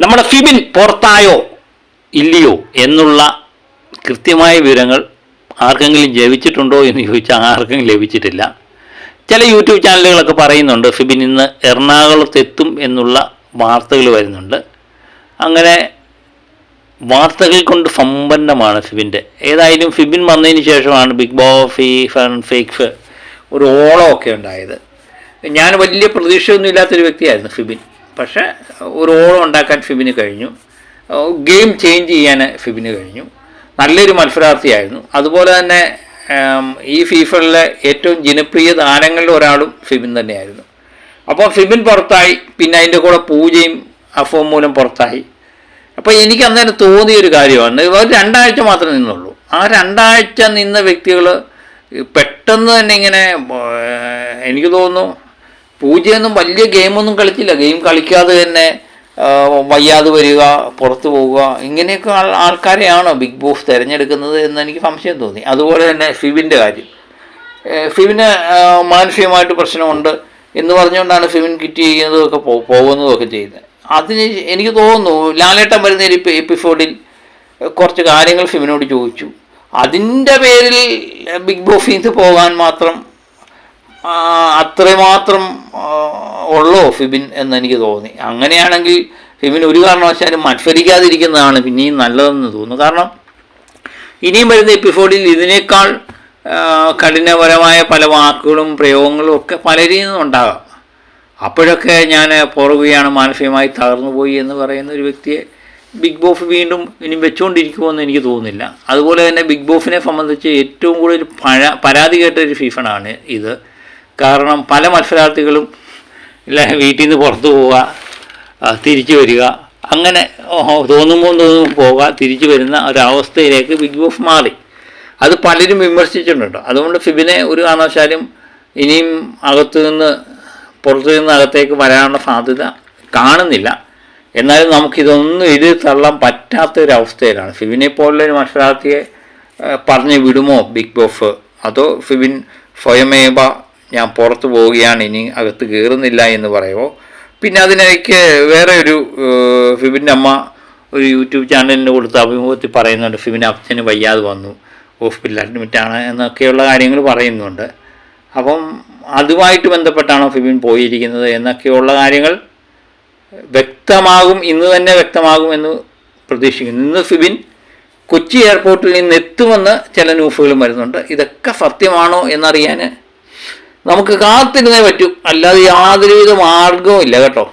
നമ്മുടെ ഫിബിൻ പുറത്തായോ ഇല്ലയോ എന്നുള്ള കൃത്യമായ വിവരങ്ങൾ ആർക്കെങ്കിലും ലഭിച്ചിട്ടുണ്ടോ എന്ന് ചോദിച്ചാൽ ആർക്കും ലഭിച്ചിട്ടില്ല. ചില യൂട്യൂബ് ചാനലുകളൊക്കെ പറയുന്നുണ്ട് ഫിബിൻ ഇന്ന് എറണാകുളത്തെത്തും എന്നുള്ള വാർത്തകൾ വരുന്നുണ്ട്. അങ്ങനെ വാർത്തകൾ കൊണ്ട് സമ്പന്നമാണ് ഫിബിന്റെ ഏതായാലും ഫിബിൻ വന്നതിന് ശേഷമാണ് ബിഗ് ബോസ് ഫൺ ഫേക്ക് ഒരു ഓളമൊക്കെ ഉണ്ടായത്. ഞാൻ വലിയ പ്രതീക്ഷയൊന്നും ഇല്ലാത്തൊരു വ്യക്തിയായിരുന്നു ഫിബിൻ പക്ഷേ ഒരു ഓളം ഉണ്ടാക്കാൻ ഫിബിന് കഴിഞ്ഞു. ഗെയിം ചേഞ്ച് ചെയ്യാൻ ഫിബിന് കഴിഞ്ഞു. നല്ലൊരു മത്സരാർത്ഥിയായിരുന്നു. അതുപോലെ തന്നെ ഈ ഫീഫറിലെ ഏറ്റവും ജനപ്രിയ താരങ്ങളിൽ ഒരാളും ഫിബിൻ തന്നെയായിരുന്നു. അപ്പോൾ ഫിബിൻ പുറത്തായി പിന്നെ അതിന്റെ കൂടെ പൂജയും അഫവും മൂലം പുറത്തായി. അപ്പോൾ എനിക്ക് അന്നേരം തോന്നിയ ഒരു കാര്യമാണ് ഒരു രണ്ടാഴ്ച മാത്രമേ നിന്നുള്ളൂ. ആ രണ്ടാഴ്ച നിന്ന വ്യക്തികൾ പെട്ടെന്ന് തന്നെ ഇങ്ങനെ എനിക്ക് തോന്നുന്നു പൂജയൊന്നും വലിയ ഗെയിമൊന്നും കളിച്ചില്ല. ഗെയിം കളിക്കാതെ തന്നെ വയ്യാതെ വരിക പുറത്തു പോവുക ഇങ്ങനെയൊക്കെ ആൾക്കാരെയാണോ ബിഗ് ബോസ് തിരഞ്ഞെടുക്കുന്നത് എന്ന് എനിക്ക് സംശയം തോന്നി. അതുപോലെ തന്നെ ഫിവിന്റെ കാര്യം. ഫിവിന് മാനസികമായിട്ട് പ്രശ്നമുണ്ട് എന്ന് പറഞ്ഞുകൊണ്ടാണ് ഫിവിൻ കിറ്റ് ചെയ്യുന്നതൊക്കെ പോകുന്നതൊക്കെ ചെയ്യുന്നത്. അതിന് എനിക്ക് തോന്നുന്നു ലാലേട്ടൻ വരുന്ന ഒരു എപ്പിസോഡിൽ കുറച്ച് കാര്യങ്ങൾ ഫിവിനോട് ചോദിച്ചു. അതിന്റെ പേരിൽ ബിഗ് ബോസിൽ നിന്ന് പോകാൻ മാത്രം അത്രമാത്രം ഉള്ളോ ഫിബിൻ എന്ന് എനിക്ക് തോന്നി. അങ്ങനെയാണെങ്കിൽ ഫിബിൻ ഒരു കാരണവശാലും മത്സരിക്കാതിരിക്കുന്നതാണ് പിന്നെയും നല്ലതെന്ന് തോന്നുന്നു. കാരണം ഇനിയും വരുന്ന എപ്പിസോഡിൽ ഇതിനേക്കാൾ കഠിനപരമായ പല വാക്കുകളും പ്രയോഗങ്ങളും ഒക്കെ പലരിൽ നിന്നും ഉണ്ടാകാം. അപ്പോഴൊക്കെ ഞാൻ പുറകുകയാണ് മാനസികമായി തകർന്നു പോയി എന്ന് പറയുന്ന ഒരു വ്യക്തിയെ ബിഗ് ബോസ് വീണ്ടും ഇനി വെച്ചുകൊണ്ടിരിക്കുമെന്ന് എനിക്ക് തോന്നുന്നില്ല. അതുപോലെ തന്നെ ബിഗ് ബോസിനെ സംബന്ധിച്ച് ഏറ്റവും കൂടുതൽ പഴ പരാതി കേട്ട ഒരു സീസണാണ് ഇത്. കാരണം പല മത്സരാർത്ഥികളും വീട്ടിൽ നിന്ന് പുറത്തു പോവുക തിരിച്ചു വരിക. അങ്ങനെ തോന്നുമ്പോൾ തോന്നുമ്പോൾ പോവുക തിരിച്ചു വരുന്ന ഒരവസ്ഥയിലേക്ക് ബിഗ് ബോസ് മാറി. അത് പലരും വിമർശിച്ചിട്ടുണ്ട്. അതുകൊണ്ട് ഫിബിനെ ഒരു കാരണവശാലും ഇനിയും അകത്തു നിന്ന് പുറത്തു നിന്ന് അകത്തേക്ക് വരാനുള്ള സാധ്യത കാണുന്നില്ല. എന്നാലും നമുക്കിതൊന്നും എഴുതി തള്ളാൻ പറ്റാത്ത ഒരു അവസ്ഥയിലാണ് ഫിബിനെ പോലുള്ള ഒരു മത്സരാർത്ഥിയെ പറഞ്ഞു വിടുമോ ബിഗ് ബോസ് അതോ ഫിബിൻ സ്വയമേവ ഞാൻ പുറത്തു പോവുകയാണ് ഇനി അകത്ത് കയറുന്നില്ല എന്ന് പറയുമോ പിന്നെ അതിനിടയ്ക്ക് വേറെ ഒരു ഫിബിന്റെ അമ്മ ഒരു യൂട്യൂബ് ചാനലിന് കൊടുത്ത അഭിമുഖത്തിൽ പറയുന്നുണ്ട് ഫിബിൻ അച്ഛന് വയ്യാതെ വന്നു ഹോസ്പിറ്റലിൽ അഡ്മിറ്റാണ് എന്നൊക്കെയുള്ള കാര്യങ്ങൾ പറയുന്നുണ്ട്. അപ്പം അതുമായിട്ട് ബന്ധപ്പെട്ടാണോ ഫിബിൻ പോയിരിക്കുന്നത് എന്നൊക്കെയുള്ള കാര്യങ്ങൾ വ്യക്തമാകും ഇന്ന് തന്നെ വ്യക്തമാകും എന്ന് പ്രതീക്ഷിക്കുന്നു. ഇന്ന് ഫിബിൻ കൊച്ചി എയർപോർട്ടിൽ നിന്ന് എത്തുമെന്ന് ചില ന്യൂസുകളും വരുന്നുണ്ട്. ഇതൊക്കെ സത്യമാണോ എന്നറിയാൻ നമുക്ക് കാത്തിരുന്നേ പറ്റൂ. അല്ലാതെ യാതൊരുവിധ മാർഗവും ഇല്ല കേട്ടോ.